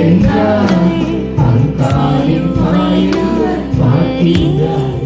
என்றார் அன்பாரின் வாயிலுவர் வாழ்கிறார்